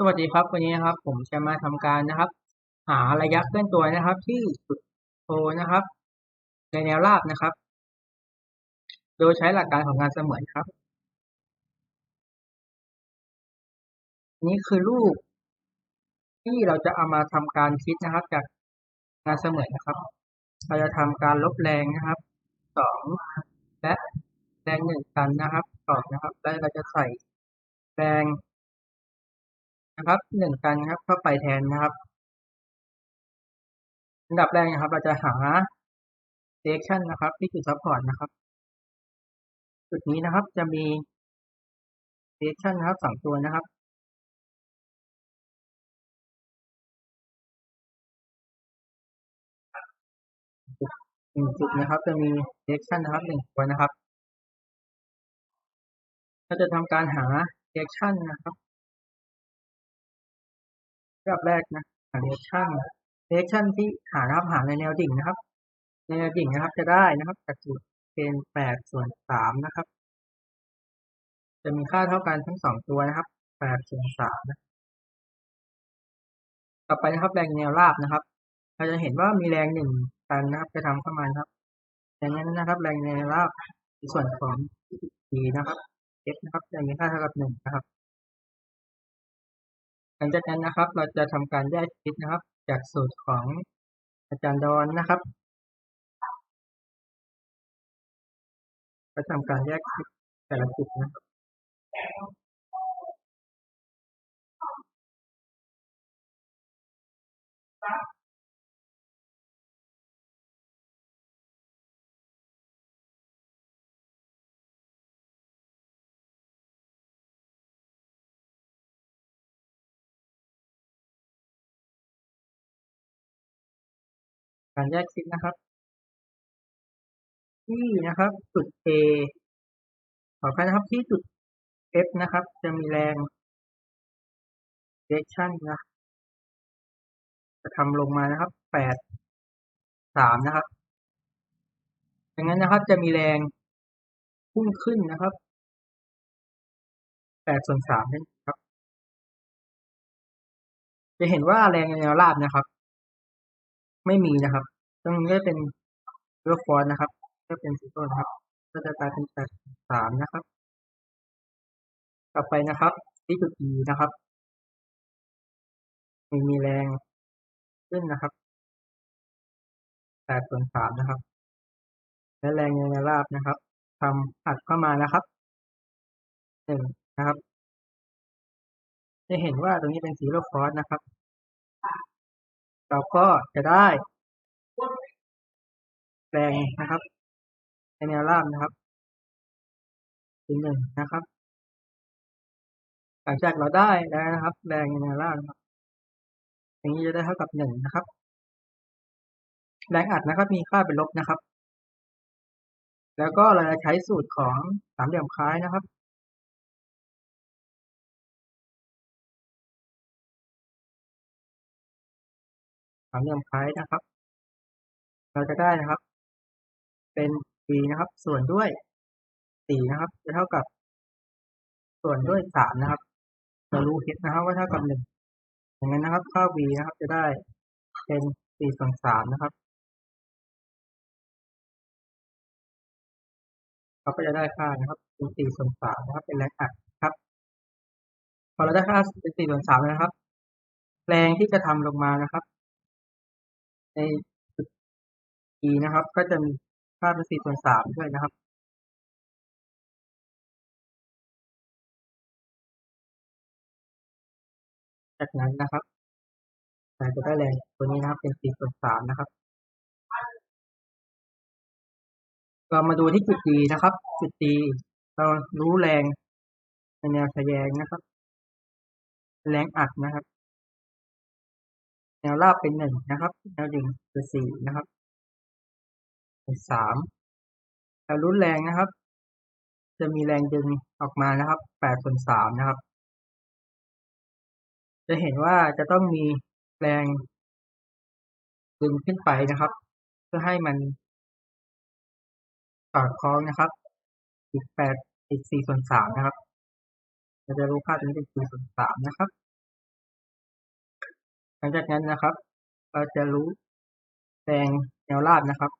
สวัสดีครับวันนี้นะครับ ผมจะมาทำการนะครับ หาระยะเคลื่อนตัวนะครับ ที่จุดโทนะครับ ในแนวราบนะครับ โดยใช้หลักการของงานเสมือนครับ นี่คือรูป ที่เราจะเอามาทำการคิดนะครับ จากงานเสมือนนะครับ เราจะทำการลบแรงนะครับสองและแรงหนึ่งกันนะครับสองนะครับ แล้วเราจะใส่แรง นะครับหนึ่งกันครับเข้าไปแทนนะครับอันดับแรกนะครับ เราจะหา direction นะครับ ที่จุด support นะครับ จุดนี้นะครับจะมี direction นะครับสองตัวนะครับหนึ่งจุดนะครับ จะมี direction นะครับหนึ่งตัวนะครับ เราจะทำการหา direction นะครับ อันดับแรกนะหา direction direction ที่หาครับหาในแนวดิ่งนะครับ ในแนวดิ่งนะครับจะได้นะครับจากจุดเป็นแปดส่วนสามนะครับ จะมีค่าเท่ากันทั้งสองตัวนะครับแปดส่วนสามนะต่อไปนะครับแรงแนวราบนะครับ เราจะเห็นว่ามีแรงหนึ่งตันนะครับจะทำเข้ามาครับดังนั้นนะครับ แรงแนวราบในส่วนของ d นะครับ f นะครับจะมีค่าเท่ากับหนึ่งนะครับ หลังจากนั้นนะครับ เราจะทำการแยกคิดนะครับ จากสูตรของอาจารย์ดอนนะครับก็ทำการแยกคิดแต่ละจุดนะครับ การแยกคิดนะครับ ที่นะครับจุด A ขออภัยนะครับที่จุด F นะครับ จะมีแรง direction นะจะทำลงมานะครับแปดสามนะครับดังนั้นนะครับจะมีแรงพุ่งขึ้นนะครับแปดส่วนสามนั่นครับ จะเห็นว่าแรงในแนวราบนะครับ ไม่มีนะครับ ตรงนี้เป็นเรือฟอนนะครับก็เป็นสีต้นครับ ก็จะกลายเป็นแปดสามนะครับ ต่อไปนะครับที่จุด E นะครับมีมีแรงขึ้นนะครับแปดส่วนสามนะครับ และแรงในราบนะครับทำอัดเข้ามานะครับหนึ่งนะครับ จะเห็นว่าตรงนี้เป็นสีโลคอสนะครับ เราก็จะได้แรงนะครับในแนวราบนะครับสีหนึ่งนะครับ หลังจากเราได้แล้วนะครับแรงในแนวราบนะครับอย่างนี้จะได้เท่ากับหนึ่งนะครับแรงอัดนะครับ มีค่าเป็นลบนะครับ แล้วก็เราจะใช้สูตรของสามเหลี่ยมคล้ายนะครับามเหลี่ยมคล้ายนะครับ เราจะได้นะครับ เป็น b นะครับ ส่วนด้วยสี่นะครับ จะเท่ากับ ส่วนด้วยสามนะครับ เรารู้คิดนะครับว่าเท่ากับหนึ่งอย่างนั้นนะครับค่า v นะครับ จะได้เป็นสี่ส่วนสามนะครับเราก็จะได้ค่านะครับเป็นสี่ส่วนสามนะครับ เป็นแรงอัดครับ พอเราได้ค่าเป็นสี่ส่วนสามนะครับ แรงที่จะทำลงมานะครับ ในจุด e นะครับ ก็จะมีค่าเป็นสี่ส่วนสามด้วยนะครับจากนั้นนะครับเราจะได้แรงตัวนี้นะครับ เป็นสี่ส่วนสามนะครับ เรามาดูที่จุด D นะครับ จุด D เรารู้แรงในแนวทะแยงนะครับ แรงอัดนะครับ แนวราบเป็นหนึ่งนะครับ แนวดิ่งเป็นสี่นะครับเป็นสามเรารู้แรงนะครับ จะมีแรงดึงออกมานะครับแปดส่วนสามนะครับ จะเห็นว่าจะต้องมีแรงดึงขึ้นไปนะครับ เพื่อให้มันสอดคล้องนะครับอีกแปดอีกสี่ส่วนสามนะครับ เราจะรู้ค่าตรงนี้เป็นสี่ส่วนสามนะครับ หลังจากนั้นนะครับ เราจะรู้แรงแนวราบนะครับ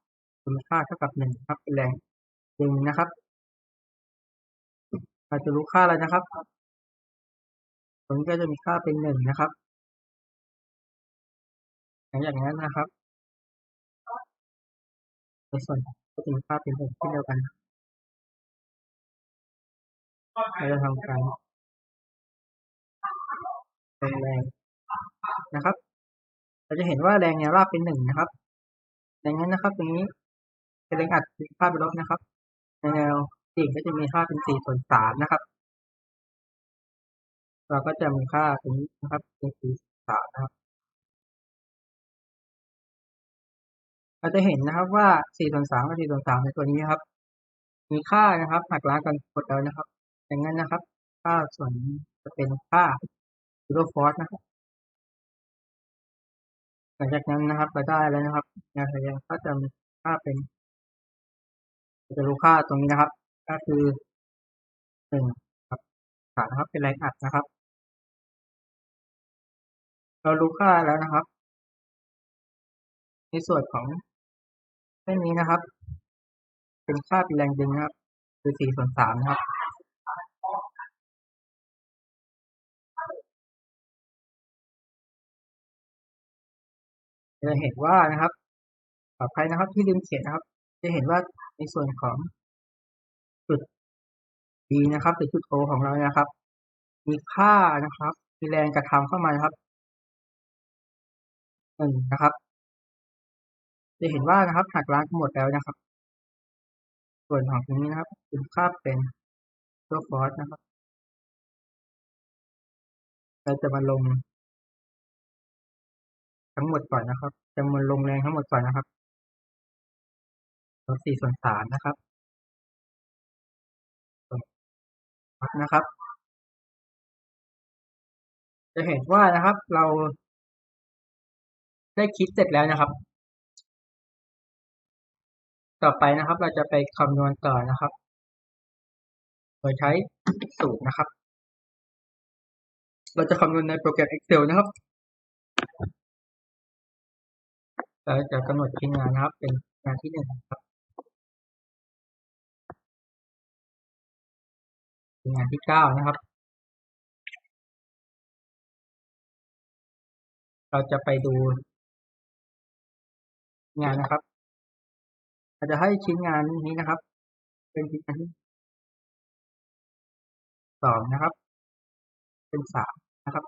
คุณค่าเท่ากับหนึ่งครับเป็นแรงดึงนะครับ เราจะรู้ค่าแล้วนะครับ ผลก็จะมีค่าเป็นหนึ่งนะครับ หลังจากนั้นนะครับในส่วนก็จะมีค่าเป็นหนึ่งเช่นเดียวกันเราจะทำการลงแรง นะครับ เราจะเห็นว่าแรงแนวราบเป็นหนึ่งนะครับดังนั้นนะครับตรงนี้เป็นแรงอัดมีค่าเป็นลบนะครับในแนวสิ่งก็จะมีค่าเป็นสี่ส่วนสามนะครับ เราก็จะมีค่าตรงนี้นะครับเป็นสี่ส่วนสามนะครับเราจะเห็นนะครับว่าสี่ส่วนสามกับสี่ส่วนสามในตัวนี้ครับ มีค่านะครับหักล้างกันหมดแล้วนะครับดังนั้นนะครับ ค่าส่วนจะเป็นค่าซูโรฟอสนะครับ หลังจากนั้นนะครับเราได้แล้วนะครับแนวทะแยงก็จะมีค่าเป็นจะรู้ค่าตรงนี้นะครับ ก็คือหนึ่งครับฐานนะครับเป็นแรงอัดนะครับ เรารู้ค่าแล้วนะครับ ในส่วนของเส้นนี้นะครับ เป็นค่าเป็นแรงดึงนะครับ คือสี่ส่วนสามนะครับ จะเห็นว่านะครับขออภัยนะครับที่ลืมเขียนนะครับ จะเห็นว่าในส่วนของจุด B นะครับหรือจุด O ของเรานะครับ มีค่านะครับ มีแรงกระทำเข้ามานะครับหนึ่งนะครับ จะเห็นว่านะครับหักล้างทั้งหมดแล้วนะครับ ส่วนของตรงนี้นะครับเป็นค่าเป็นตัวฟอสนะครับ เราจะมาลง ทั้งหมดก่อนนะครับจะมาลงแรงทั้งหมดก่อนนะครับลบสี่ส่วนสามนะครับนะครับ จะเห็นว่านะครับ เราได้คิดเสร็จแล้วนะครับ ต่อไปนะครับ เราจะไปคำนวณต่อนะครับ โดยใช้สูตรนะครับ เราจะคำนวณในโปรแกรม Excel นะครับ เราจะกำหนดชิ้นงานนะครับ เป็นงานที่หนึ่งครับงานที่เก้านะครับ เราจะไปดูงานนะครับเราจะให้ชิ้นงานนี้นะครับ เป็นชิ้นงานที่สองนะครับ เป็นสามนะครับ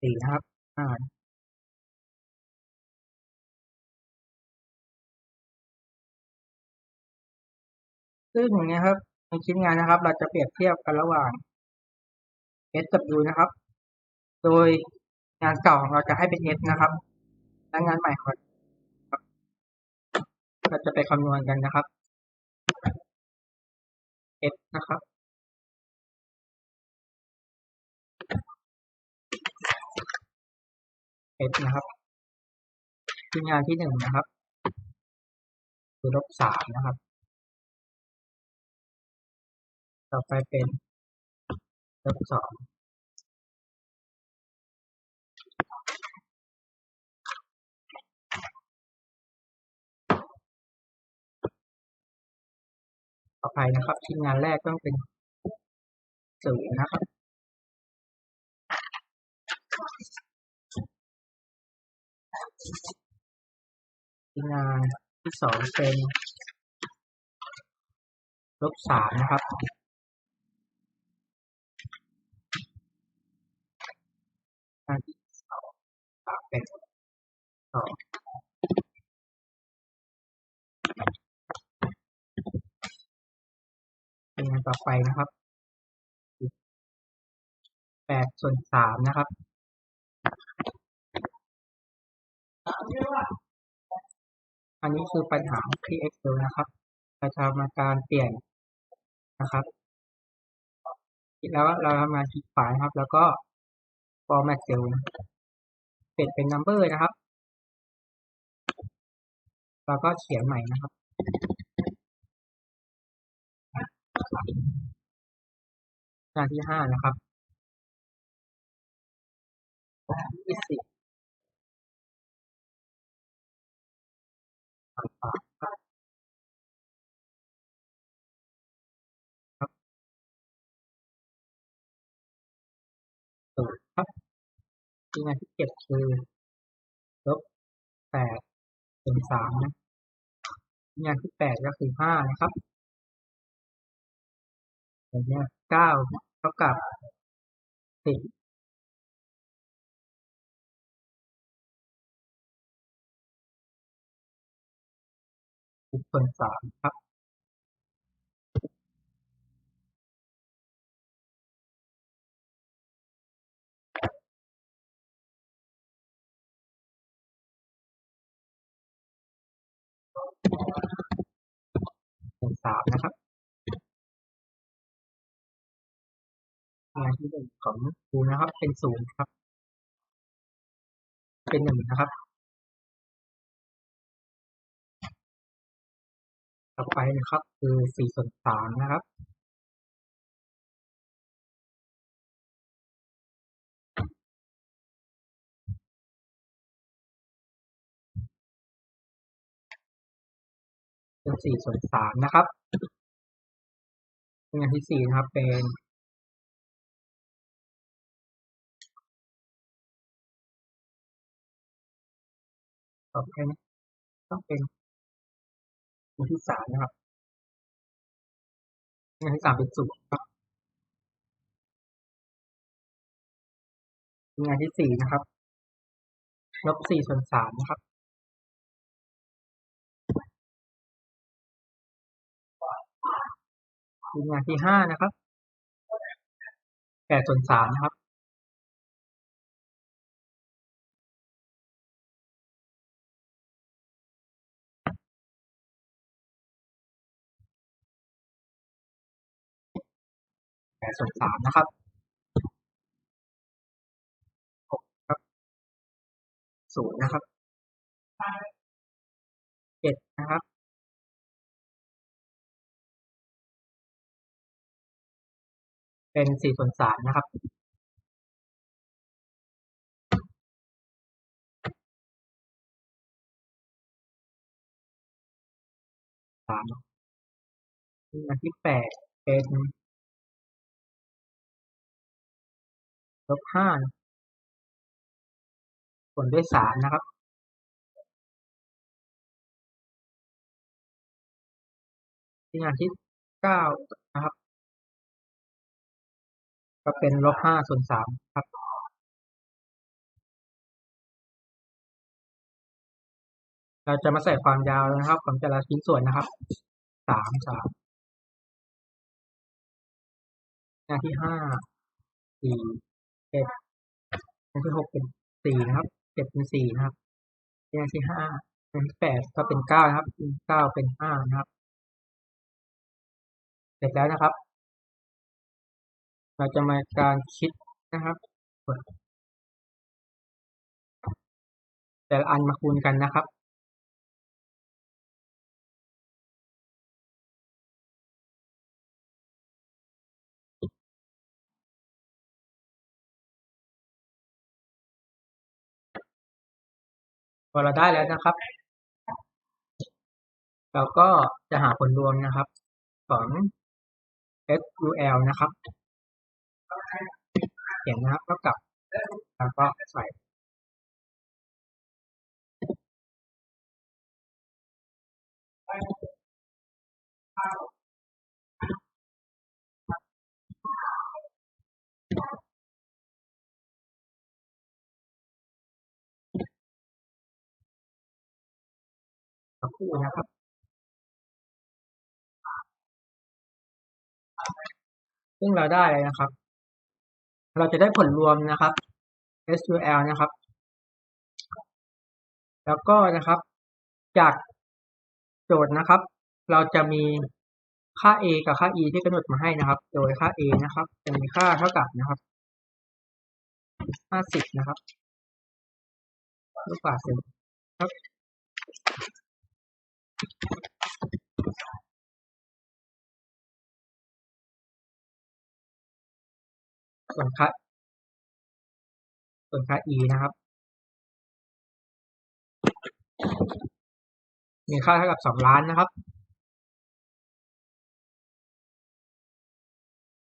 สี่นะครับห้า ซึ่งอย่างนี้ครับในชิ้นงานนะครับ เราจะเปรียบเทียบกันระหว่าง S กับ U นะครับ โดยงานเก่าของเราจะให้เป็น S นะครับ และงานใหม่ของเราจะไปคำนวณกันนะครับ S นะครับ S นะครับชิ้นงานที่หนึ่งนะครับคือลบสามนะครับ ต่อไปเป็นลบสองต่อไปนะครับ ชิ้นงานแรกต้องเป็นศูนย์นะครับชิ้นงานที่สองเป็นลบสามนะครับ งาที่สองเป็นสองเป็นงานต่อไปนะครับแปดส่วนสามนะครับอันนี้คือปัญหาที่ Excel นะครับเราจะมาการเปลี่ยนนะครับ แล้วเราทำงานคลิกขวาครับ แล้วก็ format cell เปลี่ยนเป็น number นะครับ แล้วก็เขียนใหม่นะครับงาที่ห้านะครับยี่สิบ ที่งานที่เก็บคือลบแปดส่วนสามนะที่งานที่แปดก็คือห้านะครับอย่างเงี้ยเก้าเท่ากับสิบสิบส่วนสามครับ นะครับลายที่หนึ่งของครูนะครับ เป็นศูนย์ครับ เป็นหนึ่งนะครับ ต่อไปนะครับ คือสี่ส่วนสามนะครับ เป็นสี่ส่วนสามนะครับงานที่สี่นะครับเป็นต่อไปนะต้องเป็นงานที่สามนะครับงานที่สามเป็นศูนย์ครับงานที่สี่นะครับลบสี่ส่วนสามนะครับ งานที่ห้านะครับแปดส่วนสามนะครับ แปดส่วนสามนะครับหกครับศูนย์นะครับเจ็ดนะครับ เป็นสี่ส่วนสามนะครับสามอันที่แปดเป็นลบห้าส่วนด้วยสามนะครับ ที่งานที่เก้านะครับ ก็เป็นลบห้าส่วนสามครับเราจะมาใส่ความยาวนะครับ ของแต่ละชิ้นส่วนนะครับ สามสามงานที่ห้า สี่เจ็ดงานที่หกเป็นสี่นะครับ เจ็ดเป็นสี่นะครับงานที่ห้างานที่แปดก็เป็นเก้านะครับ เก้าเป็นห้านะครับ เสร็จแล้วนะครับ เราจะมาการคิดนะครับแต่ละอันมาคูณกันนะครับ พอเราได้แล้วนะครับ เราก็จะหาผลรวมนะครับของ SQL นะครับ เขียนนะครับเท่ากับแล้วก็ใส่สักครู่นะครับซึ่งเราได้เลยนะครับ เราจะได้ผลรวมนะครับ SQL นะครับ แล้วก็นะครับ จากโจทย์นะครับ เราจะมีค่า a กับค่า e ที่กำหนดมาให้นะครับ โดยค่า a นะครับจะมีค่าเท่ากับนะครับ50นะครับลูกบาศก์เซน ส่วนค่าส่วนค่า e นะครับ มีค่าเท่ากับสองล้านนะครับ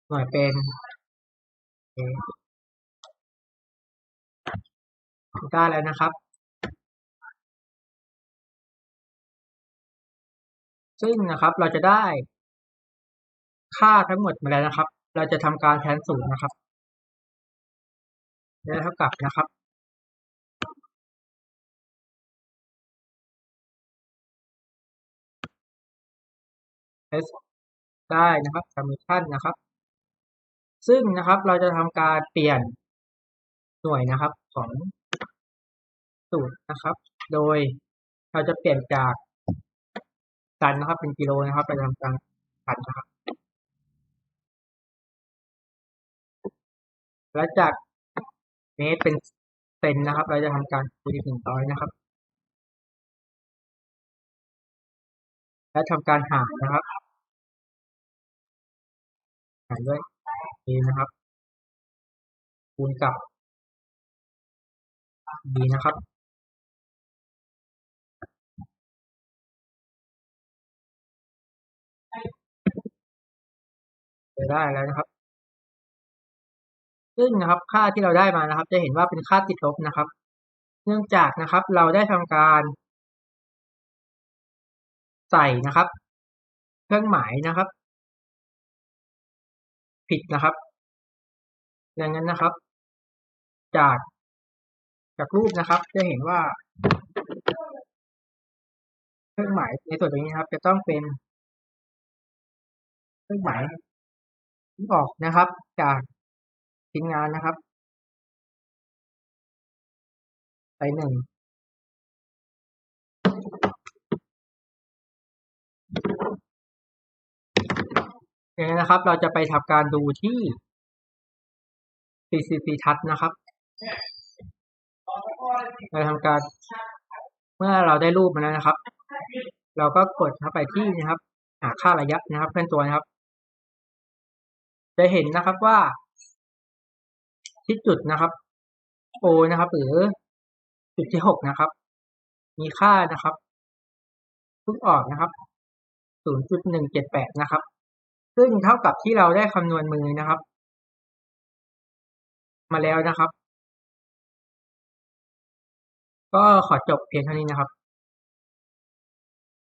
หน่วยเป็นคได้แล้วนะครับซึ่งนะครับเราจะได้ค่าทั้งหมดมาแล้วนะครับ เราจะทำการแทนสูตรนะครับ ได้เท่ากับนะครับ s ได้นะครับ summation นะครับ ซึ่งนะครับเราจะทำการเปลี่ยนหน่วยนะครับของสูตรนะครับ โดยเราจะเปลี่ยนจากตันนะครับเป็นกิโลนะครับไปทำการตันนะครับและจาก เมตรเป็นเซนนะครับ เราจะทำการคูณหนึ่งร้อยนะครับ และทำการหารนะครับหารด้วยนี้นะครับ คูณกับ b นะครับจะได้แล้วนะครับ ซึ่งนะครับค่าที่เราได้มานะครับ จะเห็นว่าเป็นค่าติดลบนะครับ เนื่องจากนะครับเราได้ทำการ ใส่นะครับ เครื่องหมายนะครับ ผิดนะครับดังนั้นนะครับ จากจากรูปนะครับ จะเห็นว่า เครื่องหมายในส่วนตรงนี้นครับ จะต้องเป็นเครื่องหมายที่ออกนะครับ จาก ชิ้นงานนะครับ ไปหนึ่งอย่างนี้นะครับ เราจะไปทำการดูที่ PCC Touch นะครับเราทำการ เมื่อเราได้รูปมาแล้วนะครับ เราก็กดเข้าไปที่นะครับ หาค่าระยะนะครับเพื่อนตัวนะครับ จะเห็นนะครับว่า ที่จุดนะครับ O นะครับ หรือจุดที่หกนะครับ มีค่านะครับเพิ่งออกนะครับ 0.178 นะครับ ซึ่งเท่ากับที่เราได้คำนวณมือนะครับ มาแล้วนะครับ ก็ขอจบเพียงเท่านี้นะครับ